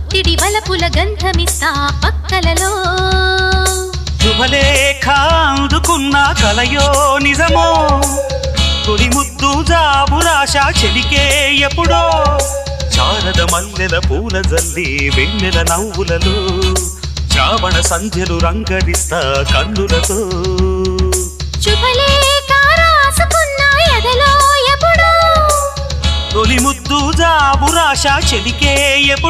వలపుల గంధమిస్తా పక్కలలో. శుభలేఖ అందుకున్న కలయో నిజమో? తొలి ముద్దు జాబురాశ చెలికే ఎప్పుడో? శారద మల్లెల పూల జల్లి వెన్నెల నవ్వులలో చావణ సంధ్యలు రంగరిస్తా కన్నులతో. తొలి ముద్దు జాబురాశ చెలికే ఎప్పుడు?